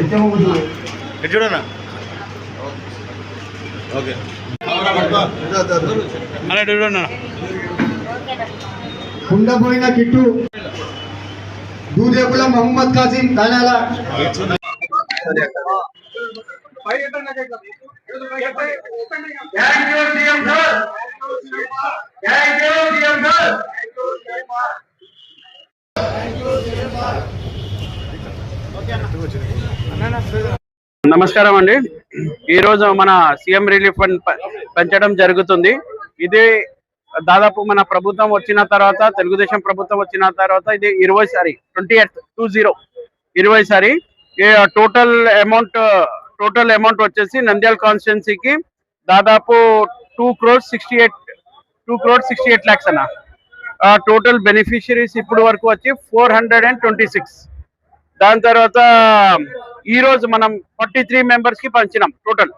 ఎత్తేమో కూర్చో. ఇటు చూడనా ఓకే అలా చూడన్నా కుండపోయిన కిట్టు దూదేకుల మహమ్మద్ కాసిం కానాల నమస్కారం అండి. ఈరోజు మన సీఎం రిలీఫ్ ఫండ్ పెంచడం జరుగుతుంది. ఇది దాదాపు మన ప్రభుత్వం వచ్చిన తర్వాత తెలుగుదేశం ప్రభుత్వం వచ్చిన తర్వాత ఇది ఇరవై సారి ట్వంటీ ఎయిత్ టూ జీరో ఇరవై సారి. టోటల్ అమౌంట్ టోటల్ అమౌంట్ వచ్చేసి నంద్యాల కాన్స్టిట్యున్సీకి దాదాపు two crore sixty eight two crore sixty eight lakhs అన్న. టోటల్ బెనిఫిషరీస్ ఇప్పుడు వరకు వచ్చి four hundred and twenty six. దాని తర్వాత ఈ రోజు మనం ఫార్టీ త్రీ మెంబర్స్కి పంచినాం టోటల్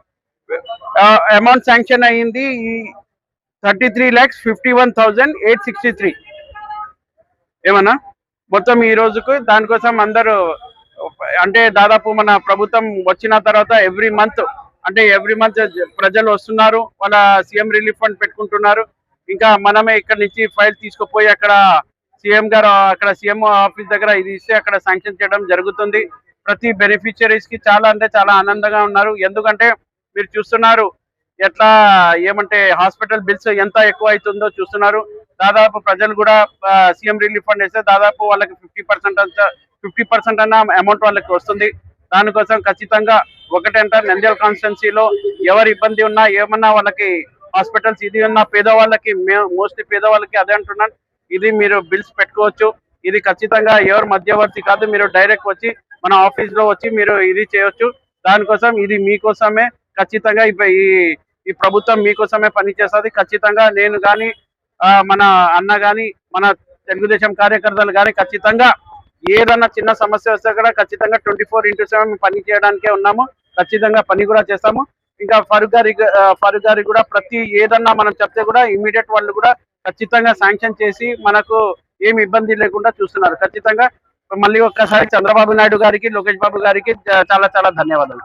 అమౌంట్ శాంక్షన్ అయ్యింది ఈ thirty three lakhs fifty one thousand eight sixty three ఏమన్నా? మొత్తం ఈ రోజుకు దానికోసం అందరూ అంటే దాదాపు మన ప్రభుత్వం వచ్చిన తర్వాత ఎవ్రీ మంత్ అంటే ఎవ్రీ మంత్ ప్రజలు వస్తున్నారు వాళ్ళ సీఎం రిలీఫ్ ఫండ్ పెట్టుకుంటున్నారు. ఇంకా మనమే ఇక్కడ నుంచి ఫైల్ తీసుకుపోయి అక్కడ సీఎం గారు అక్కడ సీఎం ఆఫీస్ దగ్గర ఇది ఇస్తే అక్కడ శాంక్షన్ చేయడం జరుగుతుంది. ప్రతి బెనిఫిషరీస్కి చాలా అంటే చాలా ఆనందంగా ఉన్నారు. ఎందుకంటే మీరు చూస్తున్నారు ఎట్లా ఏమంటే హాస్పిటల్ బిల్స్ ఎంత ఎక్కువ అవుతుందో చూస్తున్నారు. దాదాపు ప్రజలు కూడా సీఎం రిలీఫ్ ఫండ్ వేస్తే దాదాపు వాళ్ళకి ఫిఫ్టీ పర్సెంట్ ఫిఫ్టీ పర్సెంట్ అన్న అమౌంట్ వాళ్ళకి వస్తుంది. దానికోసం ఖచ్చితంగా ఒకటంట నంద్యాల కాన్స్టిట్యున్సీలో ఎవరి ఇబ్బంది ఉన్నా ఏమన్నా వాళ్ళకి హాస్పిటల్స్ ఇది ఉన్న పేదవాళ్ళకి మోస్ట్లీ పేదవాళ్ళకి అదే అంటున్నాను. ఇది మీరు బిల్స్ పెట్టుకోవచ్చు. ఇది ఖచ్చితంగా ఎవరు మధ్యవర్తి కాదు మీరు డైరెక్ట్ వచ్చి మన ఆఫీస్లో వచ్చి మీరు ఇది చేయొచ్చు. దానికోసం ఇది మీకోసమే ఖచ్చితంగా ఇప్ప- ఈ ఈ ప్రభుత్వం మీకోసమే పనిచేస్తుంది. ఖచ్చితంగా నేను కానీ మన అన్న కానీ మన తెలుగుదేశం కార్యకర్తలు కానీ ఖచ్చితంగా ఏదన్నా చిన్న సమస్య వస్తే కూడా ఖచ్చితంగా ట్వంటీ ఫోర్ ఇంటూ సెవెన్ పని చేయడానికే ఉన్నాము. ఖచ్చితంగా పని కూడా చేస్తాము. ఇంకా ఫరూక్ గారి ఫరూక్ గారి కూడా ప్రతి ఏదన్నా మనం చెప్తే కూడా ఇమీడియట్ వాళ్ళు కూడా ఖచ్చితంగా శాంక్షన్ చేసి మనకు ఏమి ఇబ్బంది లేకుండా చూస్తున్నారు. ఖచ్చితంగా మళ్ళీ ఒక్కసారి చంద్రబాబు నాయుడు గారికి లోకేష్ బాబు గారికి చాలా చాలా ధన్యవాదాలు.